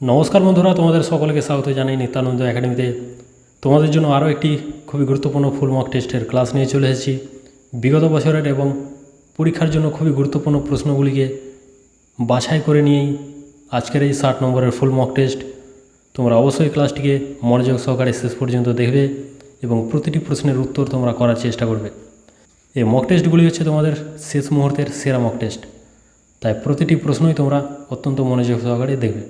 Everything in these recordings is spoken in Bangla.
নমস্কার বন্ধুরা, তোমাদের সকলকে স্বাগত জানাই নিত্যানন্দ একাডেমিতে। তোমাদের জন্য আরও একটি খুবই গুরুত্বপূর্ণ ফুল মক টেস্টের ক্লাস নিয়ে চলে এসেছি। বিগত বছরের এবং পরীক্ষার জন্য খুবই গুরুত্বপূর্ণ প্রশ্নগুলিকে বাছাই করে নিয়েই আজকের এই ষাট নম্বরের ফুল মক টেস্ট তোমরা অবশ্যই ক্লাসটিকে মনোযোগ সহকারে শেষ পর্যন্ত দেখবে এবং প্রতিটি প্রশ্নের উত্তর তোমরা করার চেষ্টা করবে। এই মক টেস্টগুলি হচ্ছে তোমাদের শেষ মুহূর্তের সেরা মক টেস্ট তাই প্রতিটি প্রশ্নই তোমরা অত্যন্ত মনোযোগ সহকারে দেখবে।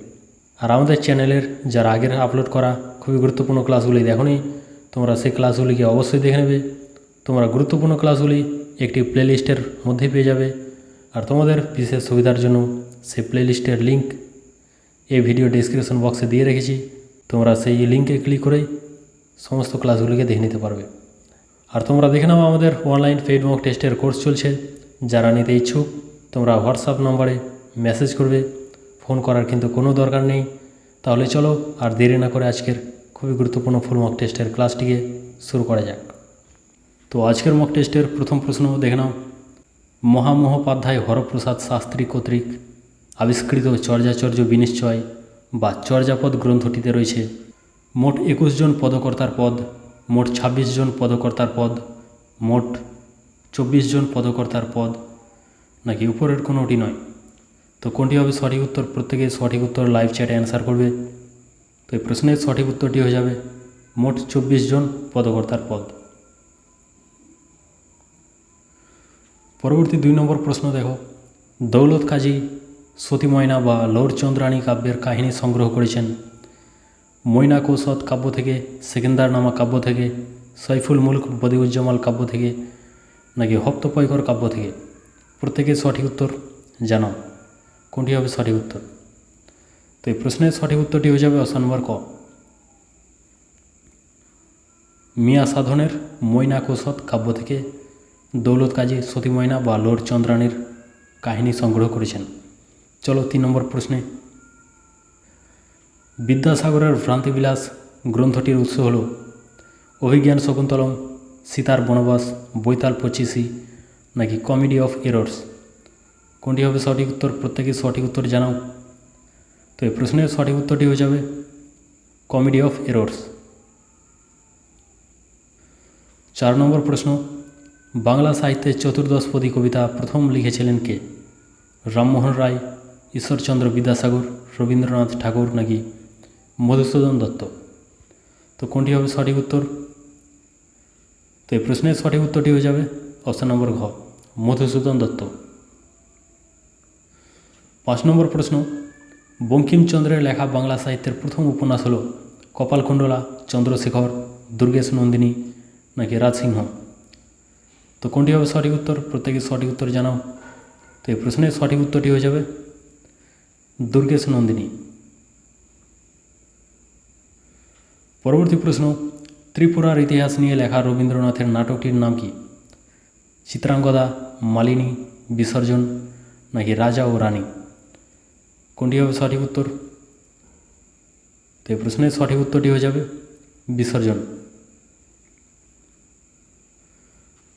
আর আমাদের চ্যানেলের যারা আগের আপলোড করা খুবই গুরুত্বপূর্ণ ক্লাসগুলি দেখোনি, তোমরা সেই ক্লাসগুলিকে অবশ্যই দেখে নেবে। তোমরা গুরুত্বপূর্ণ ক্লাসগুলি একটি প্লেলিস্টের মধ্যে পেয়ে যাবে। আর তোমাদের বিশেষ সুবিধার জন্য সেই প্লেলিস্টের লিঙ্ক এই ভিডিও ডিসক্রিপশন বক্সে দিয়ে রেখেছি। তোমরা সেই লিঙ্কে ক্লিক করেই সমস্ত ক্লাসগুলিকে দেখে নিতে পারবে। আর তোমরা দেখে নাও আমাদের অনলাইন পেইড মক টেস্টের কোর্স চলছে। যারা নিতে ইচ্ছুক, তোমরা হোয়াটসঅ্যাপ নম্বরে মেসেজ করবে। ফোন করার কিন্তু কোনো দরকার নেই। তাহলে চলো আর দেরি না করে আজকের খুবই গুরুত্বপূর্ণ ফুল মক টেস্টের ক্লাসটিকে শুরু করা যাক। তো আজকের মক টেস্টের প্রথম প্রশ্ন দেখে নাও। মহামহোপাধ্যায় হরপ্রসাদ শাস্ত্রী কর্তৃক আবিষ্কৃত চর্যাচর্য বিনিশ্চয় বা চর্যাপদ গ্রন্থটিতে রয়েছে, মোট একুশ জন পদকর্তার পদ, মোট ২৬ জন পদকর্তার পদ, মোট চব্বিশ জন পদকর্তার পদ। নাকি উপরের কোনোটি নয়? তো কোনটি হবে সঠিক উত্তর? প্রত্যেকে সঠিক উত্তর লাইভ চ্যাটে অ্যান্সার করবে। তো এই প্রশ্নের সঠিক উত্তরটি হয়ে যাবে মোট চব্বিশ জন পদকর্তার পদ। পরবর্তী দুই নম্বর প্রশ্ন দেখো। দৌলত কাজী সতী ময়না বা লৌর চন্দ্রাণী কাব্যের কাহিনী সংগ্রহ করেছেন। ময়না কৌশদ কাব্য থেকে, সেকেন্দার নামা কাব্য থেকে, সৈফুল মুলক বদিউজ্জামাল কাব্য থেকে, নাকি হপ্তপয়কর কাব্য থেকে? প্রত্যেকের সঠিক উত্তর জানাও। কোনটি হবে সঠিক উত্তর? তো এই প্রশ্নের সঠিক উত্তরটি হয়ে যাবে অপশন নম্বর ক। মিয়া সাধনের ময়না কৌশদ কাব্য থেকে দৌলত কাজী সতী ময়না বা লর্ড চন্দ্রাণীর কাহিনী সংগ্রহ করেছেন। চলো তিন নম্বর প্রশ্নে। বিদ্যাসাগরের ভ্রান্তিবিলাস গ্রন্থটির উৎস হল অভিজ্ঞান শকুন্তলম, সীতার বনবাস, বৈতাল পঁচিশি নাকি কমেডি অফ এরর্স? কোনটি হবে সঠিক উত্তর? প্রত্যেকে সঠিক উত্তর জানাও। তো এই প্রশ্নের সঠিক উত্তরটি হয়ে যাবে কমেডি অফ এরর্স চার নম্বর প্রশ্ন, বাংলা সাহিত্যের চতুর্দশপদী কবিতা প্রথম লিখেছিলেন কে? রামমোহন রায়, ঈশ্বরচন্দ্র বিদ্যাসাগর, রবীন্দ্রনাথ ঠাকুর নাকি মধুসূদন দত্ত? তো কোনটি হবে সঠিক উত্তর? তো এই প্রশ্নের সঠিক উত্তরটি হয়ে যাবে অপশান নম্বর ঘ, মধুসূদন দত্ত। পাঁচ নম্বর প্রশ্ন, বঙ্কিমচন্দ্রের লেখা বাংলা সাহিত্যের প্রথম উপন্যাস হল কপালকুণ্ডলা, চন্দ্রশেখর, দুর্গেশ নন্দিনী নাকি রাজসিংহ? তো কোনটি হবে সঠিক উত্তর? প্রত্যেকে সঠিক উত্তর জানাও। তো এই প্রশ্নের সঠিক উত্তরটি হয়ে যাবে দুর্গেশ নন্দিনী। পরবর্তী প্রশ্ন, ত্রিপুরার ইতিহাস নিয়ে লেখা রবীন্দ্রনাথের নাটকটির নাম কি? চিত্রাঙ্গদা, মালিনী, বিসর্জন নাকি রাজা ও রানী? কোনটি হবে সঠিক উত্তর? তো এই প্রশ্নের সঠিক উত্তরটি হয়ে যাবে বিসর্জন।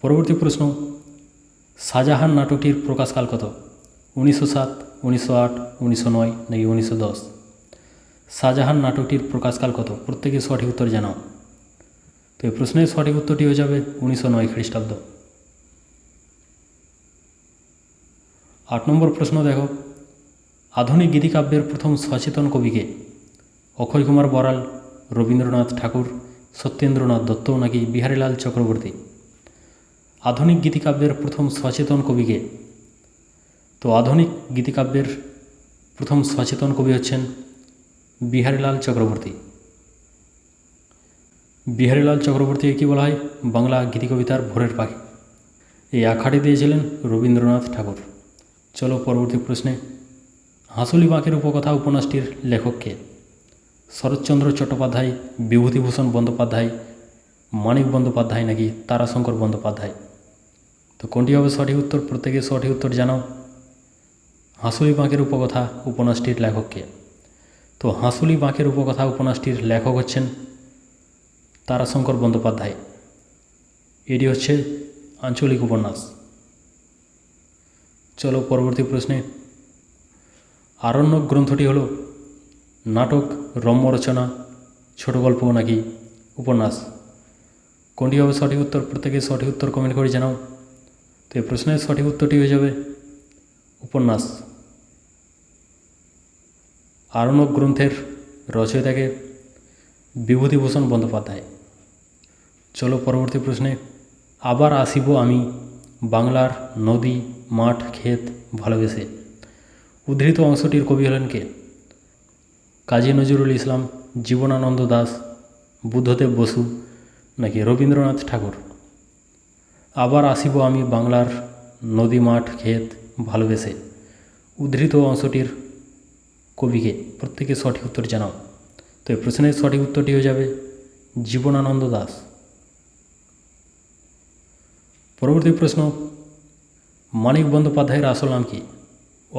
পরবর্তী প্রশ্ন, শাহজাহান নাটকটির প্রকাশকাল কত? উনিশশো সাত, উনিশশো আট, উনিশশো নয় নাকি উনিশশো দশ? শাহজাহান নাটকটির প্রকাশকাল কত? প্রত্যেকে সঠিক উত্তর জানাও। তো এই প্রশ্নের সঠিক উত্তরটি হয়ে যাবে উনিশশো নয় খ্রিস্টাব্দ। আট নম্বর প্রশ্ন দেখো আধুনিক গীতিকাব্যের প্রথম সচেতন কবিকে অক্ষয় কুমার বড়াল রবীন্দ্রনাথ ঠাকুর, সত্যেন্দ্রনাথ দত্ত নাকি বিহারীলাল চক্রবর্তী। আধুনিক গীতিকাব্যের প্রথম সচেতন কবিকে। তো আধুনিক গীতিকাব্যের প্রথম সচেতন কবি হচ্ছেন বিহারীলাল চক্রবর্তী। বিহারীলাল চক্রবর্তীকে কী বলা হয়? বাংলা গীতিকবিতার ভোরের পাখি। এই আখাটি দিয়েছিলেন রবীন্দ্রনাথ ঠাকুর। চলো পরবর্তী প্রশ্নে হাঁসুলি বাঁকের উপকথা উপন্যাসটির লেখককে শরৎচন্দ্র চট্টোপাধ্যায়, বিভূতিভূষণ বন্দ্যোপাধ্যায়, মানিক বন্দ্যোপাধ্যায় নাকি তারাশঙ্কর বন্দ্যোপাধ্যায়? তো কোনটি হবে সঠিক উত্তর? প্রত্যেকে সঠিক উত্তর জানাও। হাঁসুলি বাঁকের উপকথা উপন্যাসটির লেখককে। তো হাঁসুলি বাঁকের উপকথা উপন্যাসটির লেখক হচ্ছেন তারাশঙ্কর বন্দ্যোপাধ্যায়। এটি হচ্ছে আঞ্চলিক উপন্যাস। চলো পরবর্তী প্রশ্নে আরণ্যক গ্রন্থটি হলো নাটক রম্য রচনা ছোট গল্প নাকি উপন্যাস। কোনটি হবে সঠিক উত্তর? প্রত্যেকে সঠিক উত্তর কমেন্ট করে জানাও। তো এই প্রশ্নের সঠিক উত্তরটি হয়ে যাবে উপন্যাস। আরণ্যক গ্রন্থের রচয়িতাকে বিভূতিভূষণ বন্দ্যোপাধ্যায়। চলো পরবর্তী প্রশ্নে, আবার আসিব আমি বাংলার নদী, মাঠ, ক্ষেত ভালোবেসে। উদ্ধৃত অংশটির কবি হলেন কে? কাজী নজরুল ইসলাম, জীবনানন্দ দাস, বুদ্ধদেব বসু নাকি রবীন্দ্রনাথ ঠাকুর? আবার আসিব আমি বাংলার নদী মাঠ ক্ষেত ভালোবেসে উদ্ধৃত অংশটির কবিকে প্রত্যেকে সঠিক উত্তর জানাও। তো এই প্রশ্নের সঠিক উত্তরটি হয়ে যাবে জীবনানন্দ দাস। পরবর্তী প্রশ্ন, মানিক বন্দ্যোপাধ্যায়ের আসল নাম কি?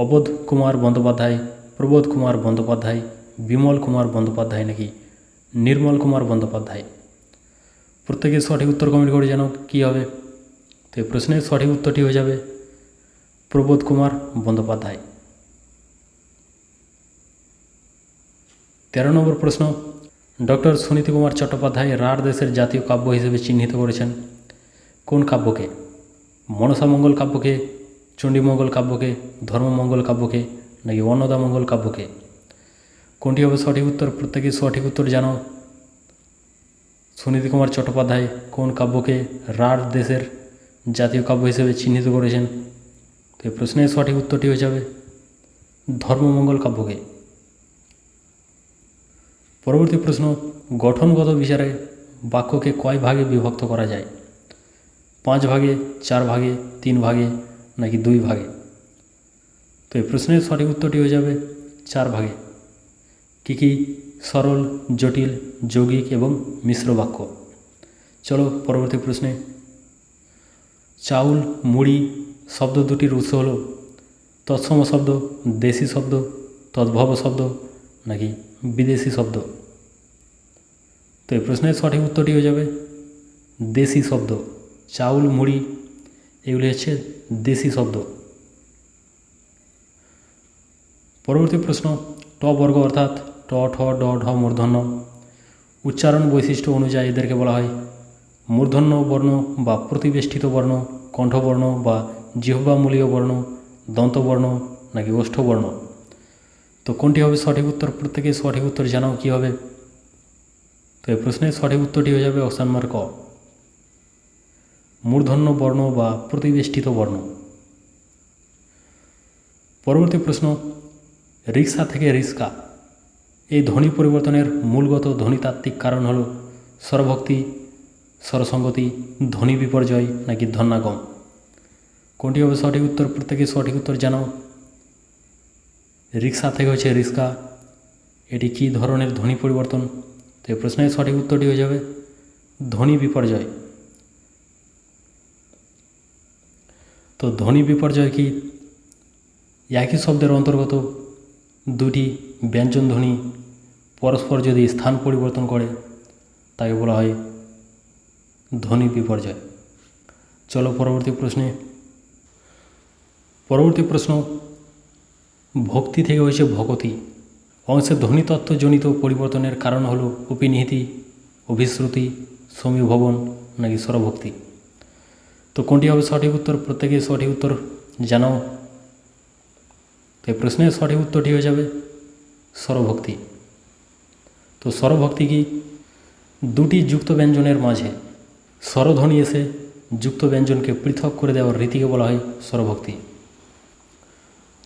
অবোধ কুমার বন্দ্যোপাধ্যায়, প্রবোধ কুমার বন্দ্যোপাধ্যায়, বিমল কুমার বন্দ্যোপাধ্যায় নাকি নির্মল কুমার বন্দ্যোপাধ্যায়? প্রত্যেকে সঠিক উত্তর কমেন্ট করে জানাও, কী হবে? তো এই প্রশ্নের সঠিক উত্তরটি হয়ে যাবে, প্রবোধ কুমার বন্দ্যোপাধ্যায়। তেরো নম্বর প্রশ্ন, ডক্টর সুনীতি কুমার চট্টোপাধ্যায় রাঢ় দেশের জাতীয় কাব্য হিসেবে চিহ্নিত করেছেন। কোন কাব্যকে? মনসামঙ্গল কাব্যকে চণ্ডীমঙ্গল কাব্যকে ধর্মমঙ্গল কাব্যকে, নাকি অন্নদামঙ্গল কাব্যকে? কোনটি হবে সঠিক উত্তর? প্রত্যেকে সঠিক উত্তর জানো। সুনীতি কুমার চট্টোপাধ্যায় কোন কাব্যকে রাঢ় দেশের জাতীয় কাব্য হিসেবে চিহ্নিত করেছেন? তো এই প্রশ্নের সঠিক উত্তরটি হয়ে যাবে ধর্মমঙ্গল কাব্যকে। পরবর্তী প্রশ্ন, গঠনগত বিচারে বাক্যকে কয় ভাগে বিভক্ত করা যায়? পাঁচ ভাগে, চার ভাগে, তিন ভাগে নাকি দুই ভাগে? তো এই প্রশ্নের সঠিক উত্তরটি হয়ে যাবে চার ভাগে। কী কী সরল, জটিল, যৌগিক এবং মিশ্র বাক্য? চলো পরবর্তী প্রশ্নে। চাউল, মুড়ি শব্দ দুটির উৎস হল তৎসম শব্দ, দেশি শব্দ, তদ্ভব শব্দ নাকি বিদেশি শব্দ? তো এই প্রশ্নের সঠিক উত্তরটি হয়ে যাবে দেশি শব্দ। চাউল, মুড়ি এগুলি হচ্ছে দেশি শব্দ। পরবর্তী প্রশ্ন, ট বর্গ অর্থাৎ ট, ঠ, ড, ঢ, মূর্ধন্য। উচ্চারণ বৈশিষ্ট্য অনুযায়ী এদেরকে বলা হয় মূর্ধন্য বর্ণ বা প্রতিবেষ্টিত বর্ণ, কণ্ঠবর্ণ বা জিহ্বামূলীয় বর্ণ, দন্তবর্ণ নাকি ওষ্ঠবর্ণ। তো কোনটি হবে সঠিক উত্তর? প্রত্যেকে সঠিক উত্তর জানাও, কী হবে? তো এই প্রশ্নের সঠিক উত্তরটি হয়ে যাবে অপশান মার্ক মূর্ধন্য বর্ণ বা প্রতিবেষ্টিত বর্ণ। পরবর্তী প্রশ্ন, রিক্সা থেকে রিস্কা এই ধ্বনি পরিবর্তনের মূলগত ধ্বনিতাত্ত্বিক কারণ হল স্বরভক্তি, স্বরসঙ্গতি, ধ্বনি বিপর্যয় নাকি ধন্যাগম। কোনটি হবে সঠিক উত্তর? প্রত্যেকে সঠিক উত্তর জানাও রিক্সা থেকে হচ্ছে রিস্কা এটি কী ধরনের ধ্বনি পরিবর্তন? তো এই প্রশ্নের সঠিক উত্তরটি হয়ে যাবে, ধ্বনি বিপর্যয়। তো ধ্বনি বিপর্যয় কি? একই শব্দের অন্তর্গত দুটি ব্যঞ্জন ধ্বনি পরস্পর যদি স্থান পরিবর্তন করে, তাকে বলা হয় ধ্বনি বিপর্যয়। চলো পরবর্তী প্রশ্নে। পরবর্তী প্রশ্ন, ভক্তি থেকে হয়েছে ভকতি অংশের ধ্বনিতত্ত্বজনিত পরিবর্তনের কারণ হল উপনিহিতি, অভিশ্রুতি, সমীভবন নাকি স্বরভক্তি। তো কোনটি হবে সঠিক উত্তর? প্রত্যেকে সঠিক উত্তর জানাও তো এই প্রশ্নের সঠিক উত্তরটি হয়ে যাবে স্বরভক্তি তো স্বরভক্তি কি? দুটি যুক্ত ব্যঞ্জনের মাঝে স্বরধ্বনি এসে যুক্ত ব্যঞ্জনকে পৃথক করে দেওয়ার রীতিকে বলা হয় স্বরভক্তি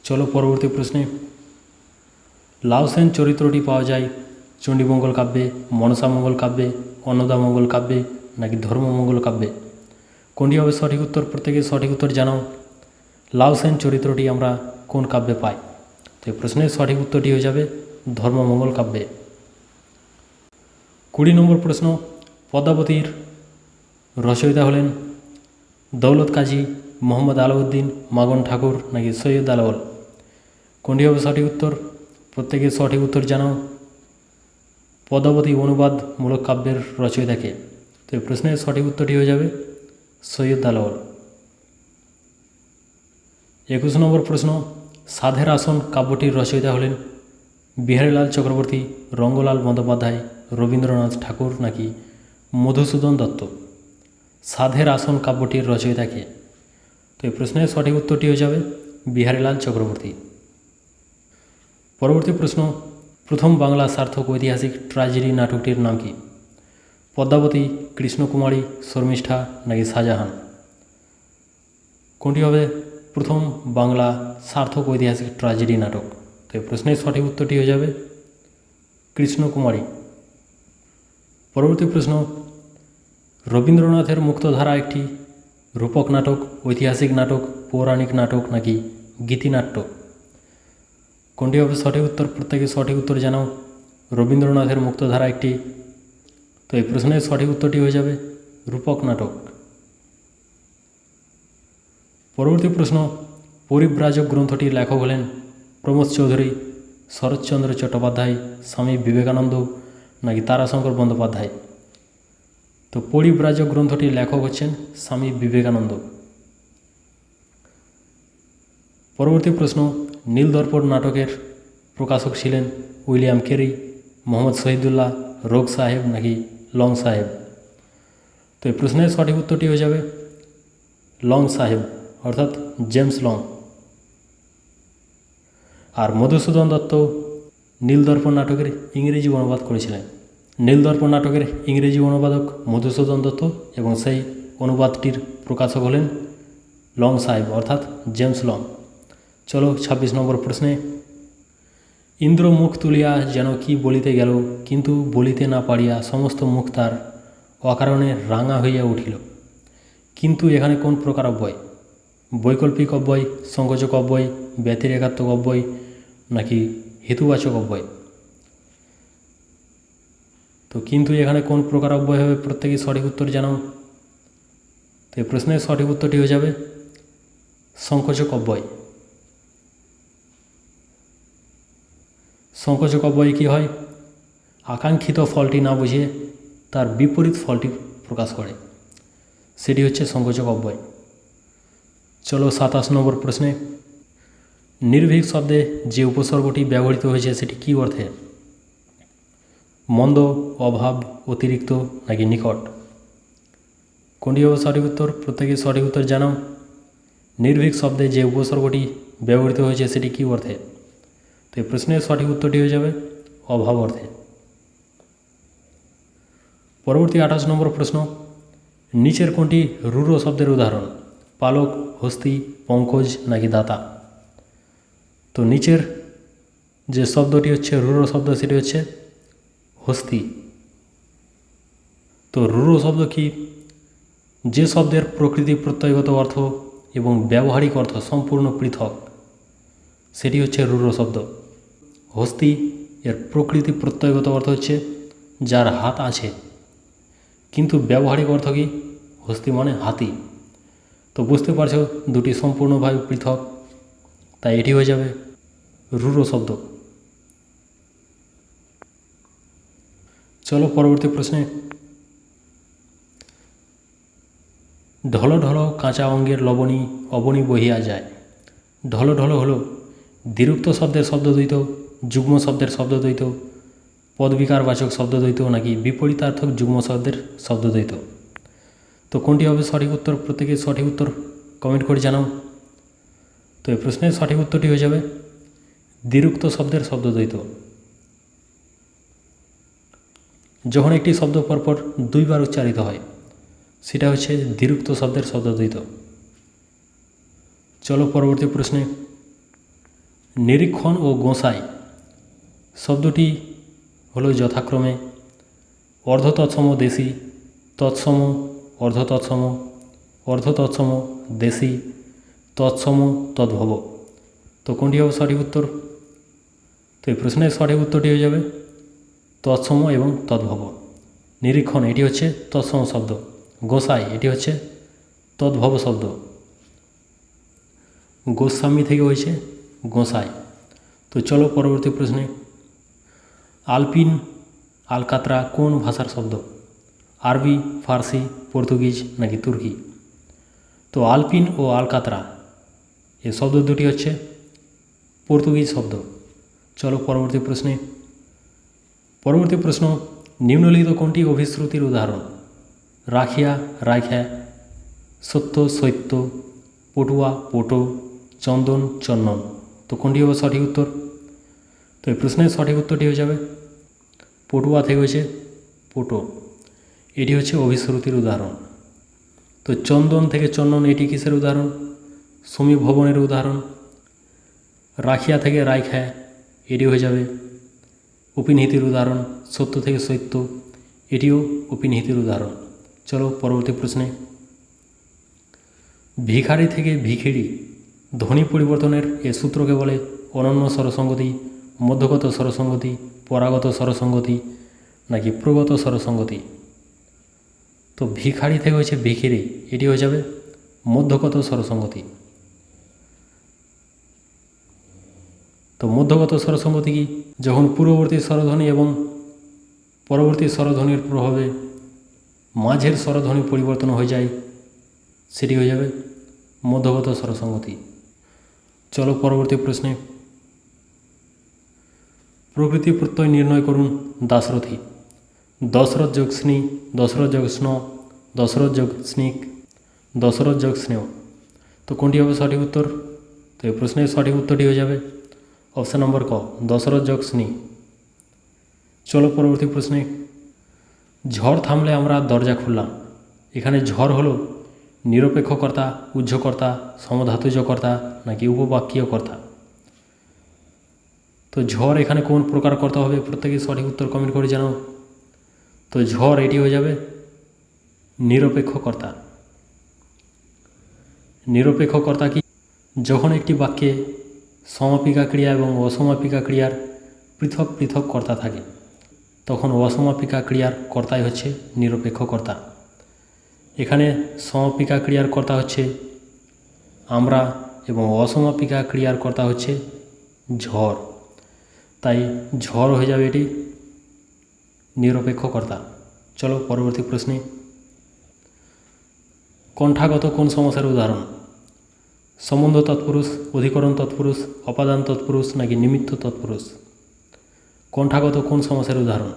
চলো পরবর্তী প্রশ্নে। লাউসেন চরিত্রটি পাওয়া যায় চণ্ডীমঙ্গল কাব্যে, মনসামঙ্গল কাব্যে, অন্নদামঙ্গল কাব্যে নাকি ধর্মমঙ্গল কাব্যে? কোনটি হবে সঠিক উত্তর? প্রত্যেকে সঠিক উত্তর জানাও লাউসেন চরিত্রটি আমরা কোন কাব্যে পাই? তো এই প্রশ্নের সঠিক উত্তরটি হয়ে যাবে ধর্মমঙ্গল কাব্যে। কুড়ি নম্বর প্রশ্ন পদ্মাবতীর রচয়িতা হলেন দৌলত কাজী মোহাম্মদ আলাউদ্দিন মাগন ঠাকুর নাকি সৈয়দ আলাওয়াল কোনটি হবে সঠিক উত্তর? প্রত্যেকে সঠিক উত্তর জানাও পদ্মাবতী অনুবাদমূলক কাব্যের রচয়িতাকে। তো এই প্রশ্নের সঠিক উত্তরটি হয়ে যাবে সৈয়দ আলাওয়াল একুশ নম্বর প্রশ্ন, সাধের আসন কাব্যটির রচয়িতা হলেন বিহারীলাল চক্রবর্তী, রঙ্গলাল বন্দ্যোপাধ্যায়, রবীন্দ্রনাথ ঠাকুর নাকি মধুসূদন দত্ত? সাধের আসন কাব্যটির রচয়িতা কে? তো এই প্রশ্নের সঠিক উত্তরটি হয়ে যাবে বিহারীলাল চক্রবর্তী। পরবর্তী প্রশ্ন, প্রথম বাংলা সার্থক ঐতিহাসিক ট্র্যাজেডি নাটকটির নাম কি? পদ্মাবতী, কৃষ্ণকুমারী, শর্মিষ্ঠা নাকি শাহজাহান? কোনটি হবে প্রথম বাংলা সার্থক ঐতিহাসিক ট্র্যাজেডি নাটক? তো এই প্রশ্নের সঠিক উত্তরটি হয়ে যাবে কৃষ্ণকুমারী। পরবর্তী প্রশ্ন, রবীন্দ্রনাথের মুক্তধারা একটি রূপক নাটক, ঐতিহাসিক নাটক, পৌরাণিক নাটক নাকি গীতিনাট্য? কোনটি হবে সঠিক উত্তর? প্রত্যেকে সঠিক উত্তর জানাও। রবীন্দ্রনাথের মুক্তধারা একটি তো এই প্রশ্নের সঠিক উত্তরটি হয়ে যাবে রূপক নাটক। পরবর্তী প্রশ্ন, পরিব্রাজক গ্রন্থটির লেখক হলেন প্রমোদ চৌধুরী, শরৎচন্দ্র চট্টোপাধ্যায়, স্বামী বিবেকানন্দ নাকি তারাশঙ্কর বন্দ্যোপাধ্যায়? তো পরিব্রাজক গ্রন্থটির লেখক হচ্ছেন স্বামী বিবেকানন্দ। পরবর্তী প্রশ্ন, নীলদর্পণ নাটকের প্রকাশক ছিলেন উইলিয়াম কেরি, মোহাম্মদ শহীদুল্লাহ, রোগ সাহেব নাকি লং সাহেব। তো এই প্রশ্নের সঠিক উত্তরটি হয়ে যাবে লং সাহেব, অর্থাৎ জেমস লং। আর মধুসূদন দত্ত নীলদর্পণ নাটকের ইংরেজি অনুবাদ করেছিলেন। নীলদর্পণ নাটকের ইংরেজি অনুবাদক মধুসূদন দত্ত এবং সেই অনুবাদটির প্রকাশক হলেন লং সাহেব, অর্থাৎ জেমস লং। চলো ছাব্বিশ নম্বর প্রশ্নে ইন্দ্র মুখ তুলিয়া যেন কি বলিতে গেল, কিন্তু বলিতে না পারিয়া সমস্ত মুখ তার অকারণে রাঙা হইয়া উঠিল। কিন্তু এখানে কোন প্রকার অব্যয়? বৈকল্পিক অব্যয়, সংকোচক অব্যয়, ব্যতিরেকাত্মক অব্যয়, নাকি হেতুবাচক অব্যয়? তো কিন্তু এখানে কোন প্রকার অব্যয় হবে? প্রত্যেকেই সঠিক উত্তর জানাও। তো এই প্রশ্নের সঠিক উত্তরটি হয়ে যাবে, সংকোচক অব্যয়। সংকোচক অব্যয় কী হয়? আকাঙ্ক্ষিত ফলটি না বুঝিয়ে তার বিপরীত ফলটি প্রকাশ করে। সেটি হচ্ছে সংকোচক অব্যয়। চলো সাতাশ নম্বর প্রশ্নে। নির্ভীক শব্দে যে উপসর্গটি ব্যবহৃত হয়েছে সেটি কী অর্থে? মন্দ, অভাব, অতিরিক্ত নাকি নিকট? কোনটি হবে সঠিক উত্তর? প্রত্যেকে সঠিক উত্তর জানাও। নির্ভীক শব্দে যে উপসর্গটি ব্যবহৃত হয়েছে সেটি কী অর্থে? তো প্রশ্নের সঠিক উত্তরটি হয়ে যাবে অভাব অর্থে পরবর্তী আঠাশ নম্বর প্রশ্ন, নিচের কোনটি রুরো শব্দের উদাহরণ, পালক, হস্তি, পঙ্কজ নাকি দাতা? তো নিচের যে শব্দটি হচ্ছে, রুরো শব্দ সেটি হচ্ছে হস্তি। তো রুরো শব্দ কি? যে শব্দের প্রকৃতি প্রত্যয়গত অর্থ এবং ব্যবহারিক অর্থ সম্পূর্ণ পৃথক, সেটি হচ্ছে রুরো শব্দ। হস্তি এর প্রকৃতি প্রত্যয়গত অর্থ হচ্ছে যার হাত আছে। কিন্তু ব্যবহারিক অর্থ কি? হস্তি মানে হাতি। তো বুঝতে পারছ, দুটি সম্পূর্ণভাবে পৃথক, তাই এটি হয়ে যাবে রুরো শব্দ। চলো পরবর্তী প্রশ্নে। ঢলো ঢলো কাঁচা অঙ্গের লবণী অবনী বহিয়া যায়। ঢলো ঢল হলো দ্বিরুক্ত শব্দের শব্দদ্বৈত যুগ্ম শব্দের শব্দদ্বৈত পদবিকারবাচক শব্দদ্বৈত নাকি বিপরীতার্থক যুগ্ম শব্দের শব্দদ্বৈত তো কোনটি হবে সঠিক উত্তর? প্রত্যেকে সঠিক উত্তর কমেন্ট করে জানাও। তো এই প্রশ্নের সঠিক উত্তরটি হয়ে যাবে, দ্বিরুক্ত শব্দের শব্দদ্বৈত যখন একটি শব্দ পরপর দুইবার উচ্চারিত হয়, সেটা হচ্ছে দ্বিরুক্ত শব্দের শব্দদ্বৈত চলো পরবর্তী প্রশ্নে, নিরীক্ষণ ও গোসাই শব্দটি হলো যথাক্রমে অর্ধতৎসম দেশি, তৎসম অর্ধতৎসম অর্ধতৎসম দেশি, তৎসম তদ্ভব। তো কোনটি হবে সঠিক উত্তর? তো এই প্রশ্নের সঠিক উত্তরটি হয়ে যাবে তৎসম এবং তদ্ভব। নিরীক্ষণ, এটি হচ্ছে তৎসম শব্দ। গোসাই, এটি হচ্ছে তদ্ভব শব্দ। গোস্বামী থেকে হয়েছে গোসাই। তো চলো পরবর্তী প্রশ্নে আলপিন, আলকাতরা কোন ভাষার শব্দ? আরবি, ফার্সি, পর্তুগিজ নাকি তুর্কি? তো আলপিন ও আলকাতরা এই শব্দ দুটি হচ্ছে পর্তুগিজ শব্দ। চলো পরবর্তী প্রশ্নে। পরবর্তী প্রশ্ন, নিম্নলিখিত কোনটি অভিশ্রুতির উদাহরণ? রাখিয়া রাখ্যা সত্য, সৈত্য, পটুয়া, পটো, চন্দন চন্দন। তো কোনটি হবে সঠিক উত্তর? তো এই প্রশ্নের সঠিক উত্তরটি হয়ে যাবে পটুয়া থেকে হয়েছে পটো। এটি হচ্ছে অভিশ্রুতির উদাহরণ। তো চন্দন থেকে চন্দন এটি কিসের উদাহরণ? সমী ভবনের উদাহরণ। রাখিয়া থেকে রাইখা এটি হয়ে যাবে উপনিহিতির উদাহরণ। সত্য থেকে সত্য এটিও উপনিহিতির উদাহরণ। চলো পরবর্তী প্রশ্নে। ভিখারি থেকে ভিখিরি ধ্বনি পরিবর্তনের এ সূত্রকে বলে অনন্য স্বরসঙ্গতি মধ্যগত স্বরসঙ্গতি, পরাগত স্বরসঙ্গতি নাকি প্রগত স্বরসঙ্গতি? তো ভিখারি থেকে হয়েছে ভিখিরি, এটি হয়ে যাবে মধ্যগত স্বরসঙ্গতি। তো মধ্যগত স্বরসঙ্গতি কি? যখন পূর্ববর্তী স্বরধ্বনি এবং পরবর্তী স্বরধ্বনির প্রভাবে মাঝের স্বরধ্বনি পরিবর্তন হয়ে যায়, সেটি হয়ে যাবে মধ্যগত স্বরসঙ্গতি। চলো পরবর্তী প্রশ্নে প্রকৃতি প্রত্যয় নির্ণয় করুন দাশরথী দশরথ যোগ স্নি দশরথ যোগ স্ন দশরথ যোগ স্নিক দশরথ যোগ স্নেহ। তো কোনটি হবে সঠিক উত্তর? তো এই প্রশ্নের সঠিক উত্তরটি হয়ে যাবে। অপশান নম্বর ক, দশরথ যোগ স্নি চলো পরবর্তী প্রশ্নে। ঝড় থামলে আমরা দরজা খুললাম। এখানে ঝড় হলো নিরপেক্ষকর্তা উজ্জ্বকর্তা সমধাতুজকর্তা নাকি উপবাক্যীয়কর্তা তো ঝড় এখানে কোন প্রকার কর্তা হবে? প্রত্যেকে সঠিক উত্তর কমেন্ট করে জানাও। তো ঝড় এটি হয়ে যাবে নিরপেক্ষকর্তা নিরপেক্ষকর্তা কি? যখন একটি বাক্যে সমাপিকা ক্রিয়া এবং অসমাপিকা ক্রিয়ার পৃথক পৃথক কর্তা থাকে, তখন অসমাপিকা ক্রিয়ার কর্তাই হচ্ছে নিরপেক্ষ কর্তা। এখানে সমাপিকা ক্রিয়ার কর্তা হচ্ছে আমরা এবং অসমাপিকা ক্রিয়ার কর্তা হচ্ছে ঝড়। তাই ঝড় হয়ে যাবে এটি। নিরপেক্ষ কর্তা চলো পরবর্তী প্রশ্নে। কণ্ঠাগত কোন সমস্যার উদাহরণ? সম্বন্ধ তৎপুরুষ, অধিকরণ তৎপুরুষ, অপাদান তৎপুরুষ নাকি নিমিত্ত তৎপুরুষ? কণ্ঠাগত কোন সমস্যার উদাহরণ?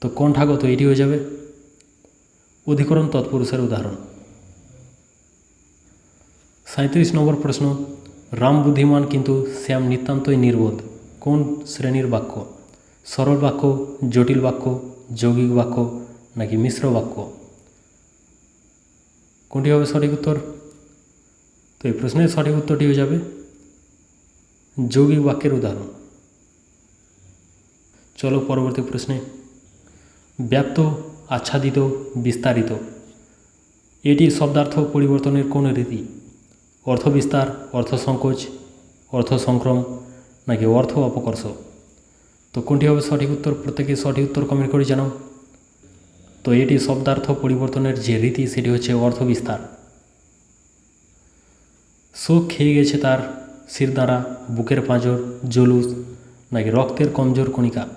তো কণ্ঠাগত এটি হয়ে যাবে। অধিকরণ তৎপুরুষের উদাহরণ। সাঁত্রিশ নম্বর প্রশ্ন রাম বুদ্ধিমান কিন্তু শ্যাম নিতান্তই নির্বোধ। কোন শ্রেণির বাক্য? সরল বাক্য, জটিল বাক্য, যৌগিক বাক্য, নাকি মিশ্র বাক্য? কোনটি হবে সঠিক উত্তর? তো এই প্রশ্নের সঠিক উত্তরটি হয়ে যাবে যৌগিক বাক্যের উদাহরণ। চলো পরবর্তী প্রশ্নে। ব্যাপ্ত, আচ্ছাদিত, বিস্তারিত। এটি শব্দার্থ পরিবর্তনের কোন রীতি? অর্থ বিস্তার অর্থ সংকোচ অর্থ সংক্রম নাকি অর্থ অপকর্ষ? তো কোনটি হবে সঠিক উত্তর? প্রত্যেকে সঠিক উত্তর কমেন্ট করে জানাও। তো এটি শব্দার্থ পরিবর্তনের যে রীতি, সেটি হচ্ছে অর্থ বিস্তার শোক খেয়ে গেছে তার শিরদাঁড়া বুকের পাঁজর, জলুস নাকি রক্তের কমজোর কণিকা?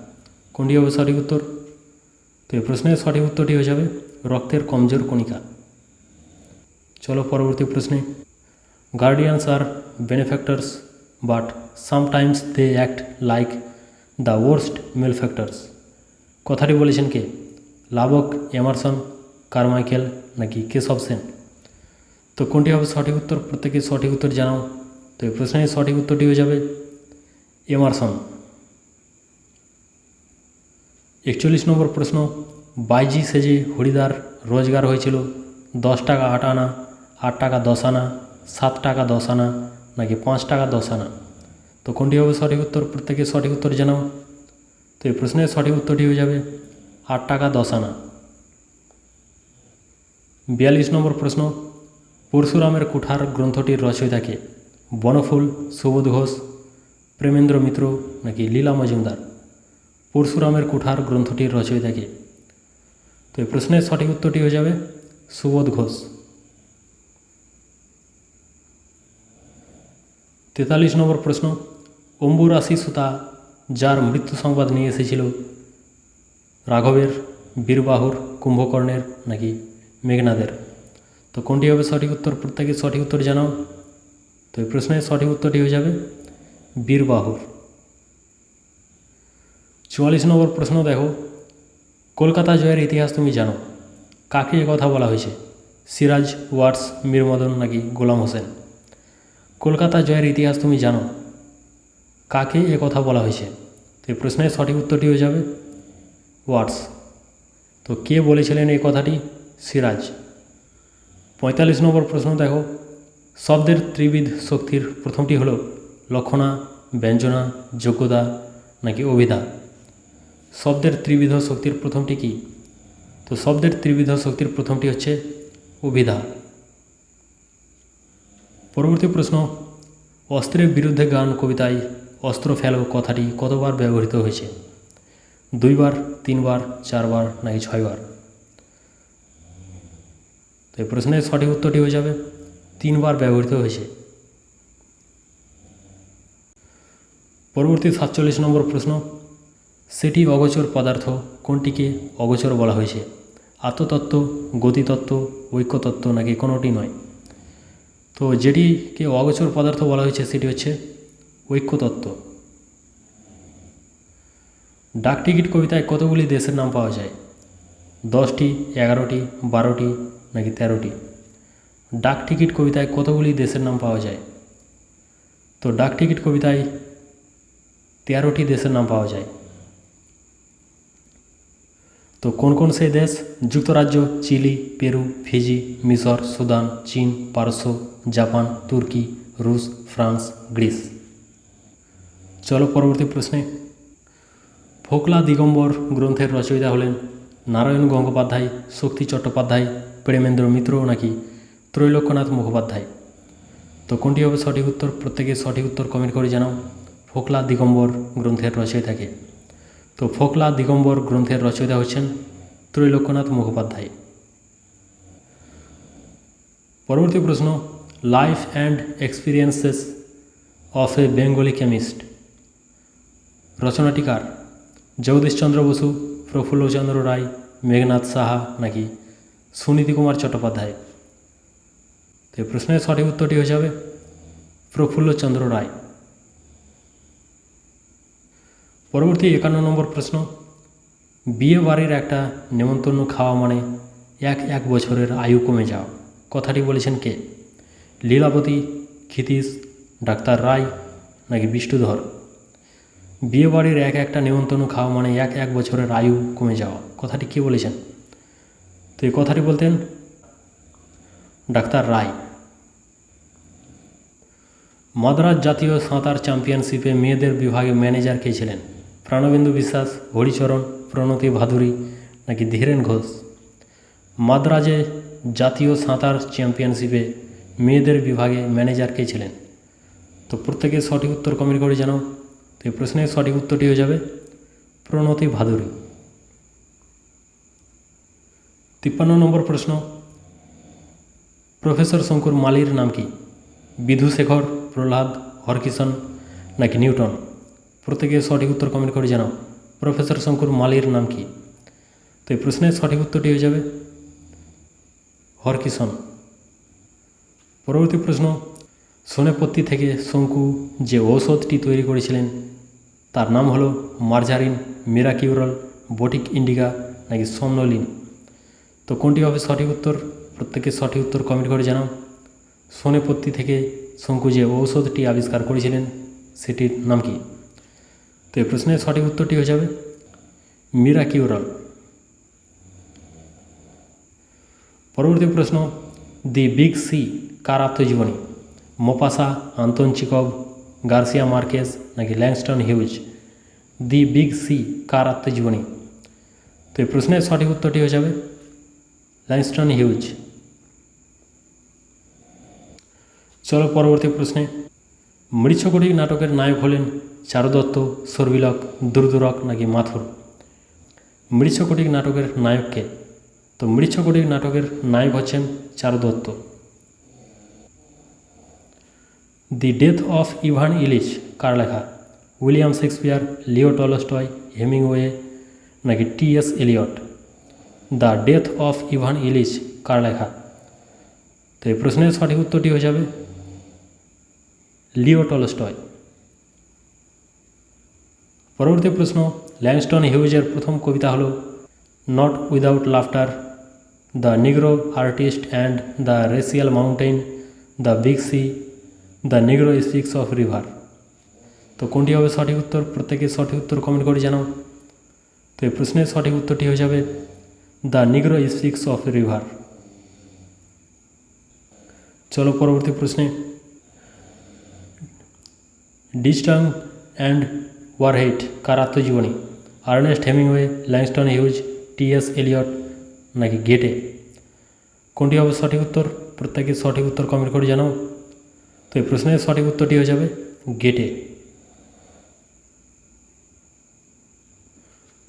কোনটি হবে সঠিক উত্তর? তো এই প্রশ্নের সঠিক উত্তরটি হয়ে যাবে, রক্তের কমজোর কণিকা। চলো পরবর্তী প্রশ্নে। Guardians R benefactors but sometimes they act like the worst malefactors কথাটি বলেছেন কে? লাবক, এমারসন, কারমাইকেল নাকি কেশব সেন? তো কোনটি হবে সঠিক উত্তর? প্রত্যেকে সঠিক উত্তর জানাও। তো এই প্রশ্নের সঠিক উত্তরটি হয়ে যাবে এমারসন। একচল্লিশ নম্বর প্রশ্ন, বাইজি সেজে হরিদার রোজগার হয়েছিল দশ টাকা আট আনা, আট টাকা দশ আনা সাত টাকা দশ আনা নাকি পাঁচ টাকা দশ আনা। তো কোনটি হবে সঠিক উত্তর? প্রত্যেকে সঠিক উত্তর জানাও। তো এই প্রশ্নের সঠিক উত্তরটি হয়ে যাবে আট টাকা দশ আনা। বিয়াল্লিশ নম্বর প্রশ্ন, পরশুরামের কুঠার গ্রন্থটির রচয়িতাকে বনফুল, সুবোধ ঘোষ, প্রেমেন্দ্র মিত্র নাকি লীলা মজুমদার? পরশুরামের কুঠার গ্রন্থটির রচয়িতাকে তো এই প্রশ্নের সঠিক উত্তরটি হয়ে যাবে সুবোধ ঘোষ। তেতাল্লিশ নম্বর প্রশ্ন অম্বুরাশি সুতা, যার মৃত্যু সংবাদ নিয়ে এসেছিল রাঘবের, বীরবাহুর, কুম্ভকর্ণের নাকি মেঘনাদের? তো কোনটি হবে সঠিক উত্তর? প্রত্যেকে সঠিক উত্তর জানাও। তো এই প্রশ্নের সঠিক উত্তরটি হয়ে যাবে, বীরবাহুর। চুয়াল্লিশ নম্বর প্রশ্ন দেখো, কলকাতা জয়ের ইতিহাস তুমি জানো। কাকে কথা বলা হয়েছে? সিরাজ ওয়াটস মীর মদন নাকি গোলাম হোসেন? কলকাতা জয়ের ইতিহাস তুমি জানো। কাকে এ কথা বলা হয়েছে? তো এই প্রশ্নের সঠিক উত্তরটি হয়ে যাবে ওয়াটস। তো কে বলেছিলেন এই কথাটি? সিরাজ। পঁয়তাল্লিশ নম্বর প্রশ্ন দেখো। শব্দের ত্রিবিধ শক্তির প্রথমটি হলো লক্ষণা, ব্যঞ্জনা, যোগ্যতা নাকি অভিধা? শব্দের ত্রিবিধ শক্তির প্রথমটি কি? তো শব্দের ত্রিবিধ শক্তির প্রথমটি হচ্ছে অভিধা। পরবর্তী প্রশ্ন, অস্ত্রের বিরুদ্ধে গান, কবিতায় অস্ত্র ফেলো কথাটি কতবার ব্যবহৃত হয়েছে? দুইবার, তিনবার, চারবার নাকি ছয়বার? তো এই প্রশ্নের সঠিক উত্তরটি হয়ে যাবে, তিনবার ব্যবহৃত হয়েছে। পরবর্তী সাতচল্লিশ নম্বর প্রশ্ন, সেটি অগোচর পদার্থ কোনটিকে অগোচর বলা হয়েছে? আত্মতত্ত্ব, গতিতত্ত্ব, ঐক্যতত্ত্ব নাকি কোনোটি নয়? তো যেটিকে অগোচর পদার্থ বলা হয়েছে, সেটি হচ্ছে ঐক্যতত্ত্ব। ডাকটিকিট কবিতায় কতগুলি দেশের নাম পাওয়া যায়? দশটি, এগারোটি, বারোটি, নাকি তেরোটি? ডাক টিকিট কবিতায় কতগুলি দেশের নাম পাওয়া যায়? তো ডাক টিকিট কবিতায় তেরোটি দেশের নাম পাওয়া যায়। তো কোন কোন সেই দেশ? যুক্তরাজ্য, চিলি, পেরু, ফিজি, মিশর, সুদান, চীন, পারস্য, জাপান, তুর্কি, রুশ, ফ্রান্স, গ্রিস। চলো পরবর্তী প্রশ্নে। ফোকলা দিগম্বর গ্রন্থের রচয়িতা হলেন নারায়ণ গঙ্গোপাধ্যায়, শক্তি চট্টোপাধ্যায়, প্রেমেন্দ্র মিত্র নাকি ত্রৈলোক্যনাথ মুখোপাধ্যায়? তো কোনটি হবে সঠিক উত্তর? প্রত্যেকে সঠিক উত্তর কমেন্ট করে জানাও। ফোকলা দিগম্বর গ্রন্থের রচয়িতাকে। তো ফোকলা দিগম্বর গ্রন্থের রচয়িতা হচ্ছেন ত্রৈলোক্যনাথ মুখোপাধ্যায়। পরবর্তী প্রশ্ন life and experiences of a Bengali chemist রচনাটিকার Jagadishchandra Basu Prafullachandra Ray, Meghnad Saha নাকি সুনীতি কুমার চট্টোপাধ্যায়? তো প্রশ্নের সঠিক উত্তরটি হয়ে যাবে প্রফুল্লচন্দ্র রায়। পরবর্তী একান্ন নম্বর প্রশ্ন। বিয়ে বাড়ির একটা নেমন্তন্ন খাওয়া মানে এক এক বছরের আয়ু কমে যাওয়া। কথাটি বলেছেন কে? লীলাবতী, ক্ষিতীশ, ডাক্তার রায় নাকি বিষ্ণুধর? বিয়ে বাড়ির এক একটা নেমন্তন্ন খাওয়া মানে এক এক বছরের আয়ু কমে যাওয়া। কথাটি কে বলেছেন? তো এই কথাটি বলতেন ডাক্তার রায়। মাদ্রাজ জাতীয় সাঁতার চ্যাম্পিয়নশিপে মেয়েদের বিভাগে ম্যানেজার কে ছিলেন? প্রাণবিন্দু বিশ্বাস, হরিচরণ, প্রণতি ভাদুরী নাকি ধীরেন ঘোষ? মাদ্রাজে জাতীয় সাঁতার চ্যাম্পিয়নশিপে মেয়েদের বিভাগে ম্যানেজার কে ছিলেন? তো প্রত্যেকে সঠিক উত্তর কমেন্ট করে জানাও। তো এই প্রশ্নের সঠিক উত্তরটি হয়ে যাবে প্রণতি ভাদুরী। তিপ্পান্ন নম্বর প্রশ্ন, প্রফেসর শঙ্কুর মালির নাম কি? বিধুশেখর প্রহ্লাদ হরকিষণ নাকি নিউটন? প্রত্যেকে সঠিক উত্তর কমেন্ট করে জানাও। প্রফেসর শঙ্কুর মালির নাম কি? তো এই প্রশ্নের সঠিক উত্তরটি হয়ে যাবে হরকিষণ পরবর্তী প্রশ্ন, সোনেপত্তি থেকে শঙ্কু যে ঔষধটি তৈরি করেছিলেন, তার নাম হলো মার্জারিন, মিরাকিউরল, বটিক ইন্ডিকা নাকি সমনলিন তো কোনটি হবে সঠিক উত্তর? প্রত্যেকে সঠিক উত্তর কমেন্ট করে জানাও। সোনেপত্তি থেকে শঙ্কু যে ঔষধটি আবিষ্কার করেছিলেন, সেটির নাম কি? তো এই প্রশ্নের সঠিক উত্তরটি হয়ে যাবে মিরাকিউরল। পরবর্তী প্রশ্ন, দি বিগ সি কার আত্মজীবনী? Maupassant, Anton Chekhov, Garcia Marquez নাকি Langston Hughes? The big sea কার আত্মজীবনী? তো এই প্রশ্নের সঠিক উত্তরটি হয়ে যাবে ল্যাংস্টন হিউজ। চলো পরবর্তী প্রশ্নে মৃচ্ছকটি নাটকের নায়ক হলেন চারুদত্ত সর্বিলক দুর্দুরক নাকি মাথুর? মৃচ্ছকটিক নাটকের নায়ককে তো মৃচ্ছকটিক নাটকের নায়ক হচ্ছেন Charudatta the death of Ivan Ilyich কার লেখা? William Shakespeare, Leo Tolstoy, Hemingway নাকি T S Eliot? The death of Ivan Ilyich কার লেখা? তো এই প্রশ্নের সঠিক উত্তরটি হয়ে যাবে লিও টলস্টয়। পরবর্তী প্রশ্ন, ল্যাংস্টন হিউজের প্রথম কবিতা হলো not without laughter the negro artist and the racial mountain the big sea the negro speaks of river তো কোনটি হবে সঠিক উত্তর? প্রত্যেকে সঠিক উত্তর কমেন্ট করে জানাও। তো এই প্রশ্নের সঠিক উত্তরটি হয়ে যাবে the negro speaks of river চলো পরবর্তী প্রশ্নে ডিস্টাং অ্যান্ড ওয়ারহেড কার আত্মজীবনী? Ernest Hemingway Langston Hughes T S Eliot, নাকি গেটে? কোনটি হবে সঠিক উত্তর? প্রত্যেকে সঠিক উত্তর কমেন্ট করে জানাও। তো এই প্রশ্নের সঠিক উত্তরটি হয়ে যাবে গেটে।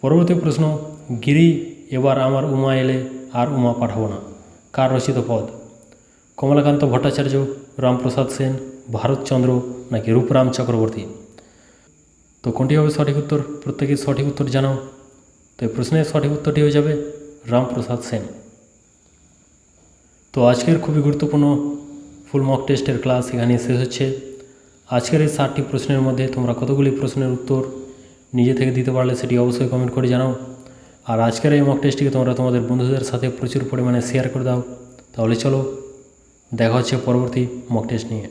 পরবর্তী প্রশ্ন, গিরি, এবার আমার উমা এলে আর উমা পাঠাবো না। কার রচিত পদ? কমলাকান্ত ভট্টাচার্য, রামপ্রসাদ সেন, ভারতচন্দ্র, নাকি রূপরাম চক্রবর্তী? তো কোনটি হবে সঠিক উত্তর? প্রত্যেকে সঠিক উত্তর জানাও। তো এই প্রশ্নের সঠিক উত্তরটি হয়ে যাবে রামপ্রসাদ সেন। তো আজকের খুবই গুরুত্বপূর্ণ ফুল মক টেস্টের ক্লাস এখানে শেষ হচ্ছে। আজকের এই ষাটটি প্রশ্নের মধ্যে তোমরা কতগুলি প্রশ্নের উত্তর নিজে থেকে দিতে পারলে সেটি অবশ্যই কমেন্ট করে জানাও। আর আজকের এই মক টেস্টটিকে তোমরা তোমাদের বন্ধুদের সাথে প্রচুর পরিমাণে শেয়ার করে দাও। তাহলে চলো, দেখা হচ্ছে পরবর্তী মক টেস্ট নিয়ে।